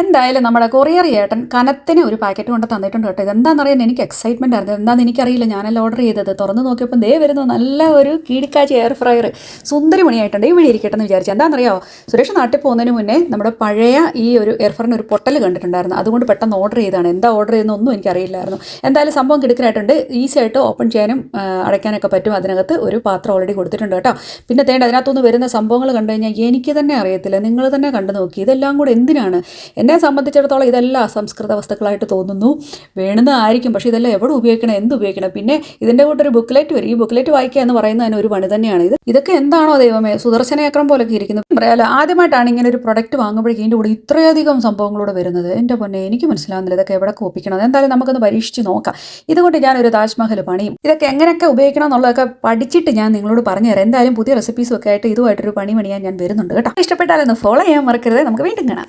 എന്തായാലും നമ്മുടെ കൊറിയർ ചേട്ടൻ കനത്തിന് ഒരു പാക്കറ്റ് കൊണ്ട് തന്നിട്ടുണ്ട് കേട്ടോ. ഇതെന്താണെന്നറിയാൻ എനിക്ക് എക്സൈറ്റ്മെന്റ് ആയിരുന്നു. എന്താണെന്ന് എനിക്കറിയില്ല. ഞാനല്ല ഓർഡർ ചെയ്തത്. തുറന്ന് നോക്കിയപ്പോൾ ദേ വരുന്നു നല്ല ഒരു കീടിക്കാച്ചി എയർ ഫ്രയർ സുന്ദരി മണിയായിട്ടുണ്ട് വഴി ഇരിക്കട്ടെ എന്ന് വിചാരിച്ചു. എന്താണെന്നറിയോ സുരേഷ് നാട്ടിൽ പോകുന്നതിന് മുന്നേ നമ്മുടെ പഴയ ഈ ഒരു എയർ ഫ്രയറിന് ഒരു പൊട്ടൽ കണ്ടിട്ടുണ്ടായിരുന്നു. അതുകൊണ്ട് പെട്ടെന്ന് ഓർഡർ ചെയ്താണ് എന്താ ഓർഡർ ചെയ്യുന്നൊന്നും എനിക്കറിയില്ലായിരുന്നു. എന്തായാലും സംഭവം കിടക്കലായിട്ടുണ്ട് ഈസി ആയിട്ട് ഓപ്പൺ ചെയ്യാനും അടയ്ക്കാനൊക്കെ പറ്റും. അതിനകത്ത് ഒരു പാത്രം ഓൾറെഡി കൊടുത്തിട്ടുണ്ട് കേട്ടോ. പിന്നെ തേണ്ട അതിനകത്തുനിന്ന് വരുന്ന സംഭവങ്ങൾ കണ്ടു കഴിഞ്ഞാൽ എനിക്ക് തന്നെ അറിയത്തില്ല. നിങ്ങൾ തന്നെ കണ്ടു നോക്കി. ഇതെല്ലാം കൂടെ എന്തിനാണ്? എന്നെ സംബന്ധിച്ചിടത്തോളം ഇതെല്ലാം അസംസ്കൃത വസ്തുക്കളായിട്ട് തോന്നുന്നു. വേണമെന്നായിരിക്കും പക്ഷേ ഇതെല്ലാം എവിടെ ഉപയോഗിക്കണം എന്ത് ഉപയോഗിക്കണം? പിന്നെ ഇതിന്റെ ഒരു ബുക്ക്ലെറ്റ് വരും. ഈ ബുക്ക്ലെറ്റ് വായിക്കുക എന്ന് പറയുന്നത് തന്നെ ഒരു പണി തന്നെയാണ്. ഇത് ഇതൊക്കെ എന്താണോ ദൈവമേ? സുദർശനേക്രം പോലൊക്കെ ഇരിക്കുന്നത് പറയാലോ ആദ്യമായിട്ടാണ് ഇങ്ങനെ ഒരു പ്രൊഡക്റ്റ് വാങ്ങുമ്പോഴേക്കും ഇതിന്റെ കൂടെ ഇത്രയധികം സംഭവങ്ങളൂടെ വരുന്നത്. എന്റെ പൊന്നെ എനിക്ക് മനസ്സിലാവുന്നില്ല ഇതൊക്കെ എവിടെ ഒപ്പിക്കണം എന്തായാലും നമുക്കൊന്ന് പരീക്ഷിച്ച് നോക്കാം. ഇതുകൊണ്ട് ഞാനൊരു താജ്മഹൽ പണിയും. ഇതൊക്കെ എങ്ങനെയൊക്കെ ഉപയോഗിക്കണം എന്നുള്ളതൊക്കെ പഠിച്ചിട്ട് ഞാൻ നിങ്ങളോട് പറഞ്ഞു പറഞ്ഞുതരാം എന്തായാലും പുതിയ റെസിപ്പീസും ഒക്കെ ആയിട്ട് ഇതുമായിട്ടൊരു പണി പണിയാൻ ഞാൻ വരുന്നുണ്ട് കേട്ടോ. ഇഷ്ടപ്പെട്ടാലൊന്ന് ഫോളോ ചെയ്യാൻ മറക്കരുത്. നമുക്ക് വീണ്ടും കാണാം.